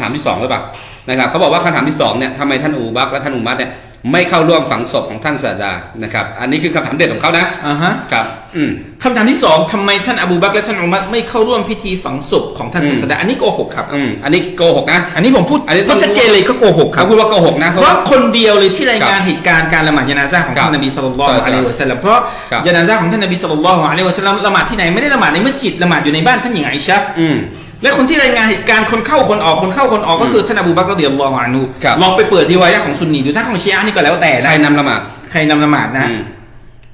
ำถามที่สองหรือเปล่านะครับเขาบอกว่าคำถามที่สองเนี่ยทำไมท่านอูบักและท่านอุมัดเนี่ยไม่เข้าร่วมฝังศพของท่านศาสดานะครับ อันนี้คือคำถามเด็ดของเขานะอ่าฮะครับอืมคำถามที่สองทำไมท่านอบูบักรและท่านอุมัรไม่เข้าร่วมพิธีฝังศพของท่านอืมศาสดาอันนี้โกหกครับอืมอันนี้โกหกนะอันนี้ผมพูดอันนี้ต้ก็องชัดเจนเลยก็โกหกครัเขาบพูดว่าโกหกนะเพเพราะราะว่าคนเดียวเลยที่รายงานเหตุการณ์การละหมาดยานาซาของครับท่านนบีสุลต่านละใช่อะลัยฮิวะสัลลัมเพราะครับยานาซาของท่านนบีสุลต่านละอะลัยฮิวะสัลลัมละหมาดที่ไหนไม่ได้ละหมาดในมัสยิดละหมาดอยู่ในบ้านท่านหญิงไอชะห์อืม และคนที่รายงานเหตุการณ์คนเข้าคนออกคนเข้าคนออกก็คือท่านอบูบักรรดิยัลลอฮุอานุครับ ลองไปเปิดดีวายะห์ของซุนนีดูถ้าของชีอะห์นี่ก็แล้วแต่ใครนะนำละหมาดใครนำละหมาดนะ อืม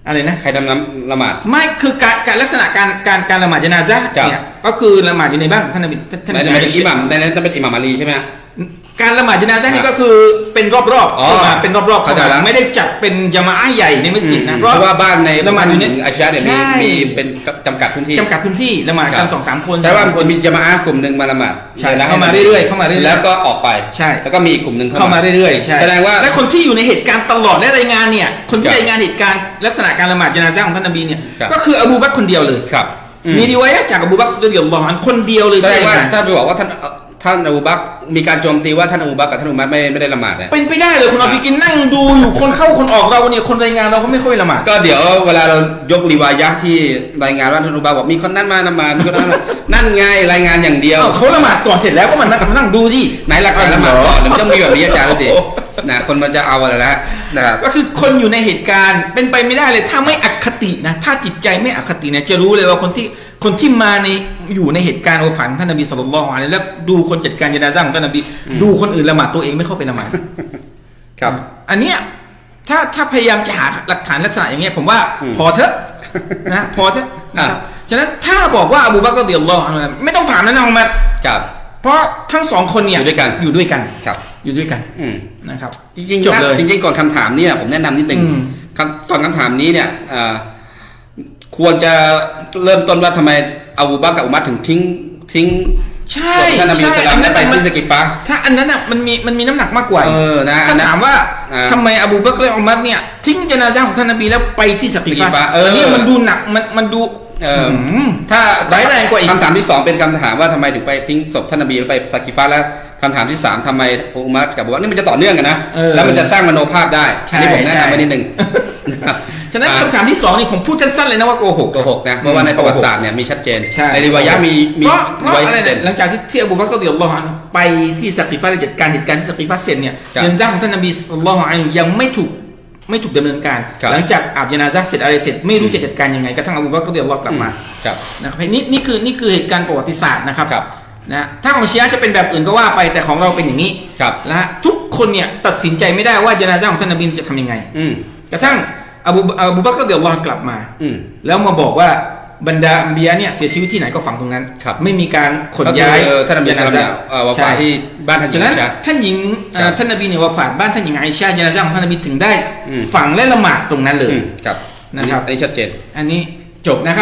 อะไรนะ ใครนำละหมาด ไม่คือการการลักษณะการการการละหมาดยานาซะห์ครับ เนี่ยก็คือละหมาดอยู่ในบ้านของท่านนบีท่านหมายนหมายถึงบีอิหมัมในนั้นจะเป็นอิหมัมอาลีใช่ไหมฮะ การละหมาดยานาซะห์นี่ครับก็คือเป็นรอบๆอ๋อเข้ามาเป็นรอบๆเข้าใจแล้ว ไม่ได้จัดเป็นจามะอะห์ใหญ่ในมัสยิดนะเพราะว่าบ้านในละหมาดอยู่ในหญิงอาชียะเนี่ยมีใช่ มีเป็นจำกัดพื้นที่ จำกัดพื้นที่ละหมาดครักับ นสองสามคนใช่ว่าสามคนมีจามะกลุ่มหนึ่งมาละหมาดใช่แล้วเข้ามาเรื่อยๆเข้ามาเรื่อยๆ แล้วก็ออกไปใช่ แล้วก็มีอีกกลุ่มหนึ่งเข้ามา เรื่อยๆใช่แสดงว่าและคนที่อยู่ในเหตุการณ์ตลอดและรายงานเนี่ย คนที่ครับรายงานเหตุการณ์ลักษณะการละหมาดยานาซะห์ของท่านนบีเนี่ยครับ ก็คืออบูบักรคนเดียวเลย ครับอืมมีดีวายะห์จากอบูบักรรดิยัลลอฮุอันฮุคนเดียวเลยแสดงที่ว่ารายงาน ถ้าไปบอกว่าท่าน ท่านอบูบักรมีการโจมตีว่าท่านอบูบักรกับท่านอุมัรไม่ไม่ได้ละหมาดเนี่ย เป็นไปได้เลยคุณอาฟิกินนั่งดูอยู่คนเข้าคนออกเราเนี่ยคนรายงานเราก็ไม่ค่อยละหมาด ก็เดี๋ยวเวลาเรายกรีวายะห์ที่รายงานว่าท่านอบูบักรบอกมีคนนั้นมาละหมาดมีคนนั้นมานั่นไงรายงานอย่างเดียว เอ้าเขาละหมาดก่อนเสร็จแล้วก็มานั่งมานั่งดูสิ ไหนหลักฐานละหมาดก่อนเดี๋ยวมันจะมีแบบนี้อาจารย์ดูดินะคนมันจะเอาอะไรนะนะครับก็คือคนอยู่ในเหตุการณ์เป็นไปไม่ได้เลย ถ้าไม่อคตินะ ถ้าจิตใจไม่อคติเนี่ยจะรู้เลยว่าคนที่ คนที่มาในอยู่ในเหตุการณ์โอฝันท่านนบีสุลต่านละฮ์อะลัยฮิวะซัลลัมแล้วดูคนจัดการยานาซะห์ของท่านนบี ดูคนอื่นละหมาดตัวเองไม่เข้าไปละหมาดครับ อันเนี้ยถ้าถ้าพยายามจะหาหลักฐานลักษณะอย่างเงี้ยผมว่าอืมพอเถอะนะพอเถอะนะครับอะฉะนั้นถ้าบอกว่าอบูบักรรดิยัลลอฮุอันฮุไม่ต้องถามนะนะอุมัรครับเพราะทั้งสองคนเนี่ยอยู่ด้วยกันอยู่ด้วยกันครับอยู่ด้วยกันอืมนะครับจริงๆจบนะเลยจริงๆก่อนคำถามนี้นะผมแนะนำนิดนึงอืมคำก่อนคำถามนี้เนี่ยเอ่อ ควรจะเริ่มต้นว่าทำไมอาบูบักรกับอุมัรถึงทิ้งทิ้งใช่ท่านนบีใช่สลามอันได้นั้นไปมันที่สกิปปะ ถ้าอันนั้นอะมันมีมันมีน้ำหนักมากกว่าเออนะอัถ้านนั้นถามว่าอ่าทำไมอบูบักรและอุมัรเนี่ย ทิ้งจนาซาของท่านนบีแล้วไปที่สกีสกีฟะฟะเอออันนี้มันดูหนักมันมันดูเออม ถ้าร้ายแรงกว่าอีก คำถามที่สองเป็นคำถามว่าทำไมถึงไปทิ้งศพท่านนบีแล้วไปสกิฟะแล้วคำถามที่สามทำไมอุมัรกับอาบูบักรนี่มันจะต่อเนื่องกันนะเออแล้วมันจะสร้างมโนภาพได้ใช่อันนี้ผมแนะใช่ นำไว้นิดนึงนะครับ ฉะนั้นอ่าคำถามที่สองนี่ผมพูดสั้นๆเลยนะว่าโกหก โกหกนะเพราะว่าในประวัติศาสตร์เนี่ยมีชัดเจนใช่ ในริวายะห์มีมีเพราะเพราะไว้อะไรชัดเจเนี่ยน หลังจากที่ที่อบูบักรรดิยัลลอฮุอันฮุไปที่สกีฟะและจัดการเหตุการณ์ที่สกีฟะเสร็จเนี่ยครับเงินจ้างของท่านนบีสุลต่านละฮ์อะลัยฮิวะซัลลัมยังไม่ถูกไม่ถูกดำเนินการ ครับ หลังจากอาบยานาซะห์เสร็จอะไรเสร็จไม่รู้จะจัดการยังไงกระทั่งอบูบักรรดิยัลลอฮุกลับมาครับ นะครับนี่นี่คือนี่คือเหตุการณ์ประวัติศาสตร์นะครับครับ นะถ้าของเชียะห์จะเป็นแบบอื่นก็ว่าไปแต่ของเราเป็นอย่างนี้ครับ นะฮะทุกคนเนี่ยตัดสินใจไม่ได้ว่าจนาซาของท่านนบีจะทำยังไง อืม กระทั่ง อบูอบูบักรเดี๋ยวรอกลับมา อืม แล้วมาบอกว่าบรรดาอัมเบียะเนี่ยเสียชีวิตที่ไหนก็ฝังตรงนั้น ครับ ไม่มีการขนก็คือย้ายท่านนบีสลามเนี่ยเอ่อวาฟาใช่ ที่บ้านท่านหญิฉะงนั้นใช่ท่านหญิงเอ่อครับท่านนบีเนี่ยวาฟาตบ้านท่านหญิงไอชาจนาซาของท่านนบีถึงได้อืม ฝังและละหมาดตรงนั้นเลย อืมครับนะครับ อันนี้ชัดเจน อันนี้จบนะครับ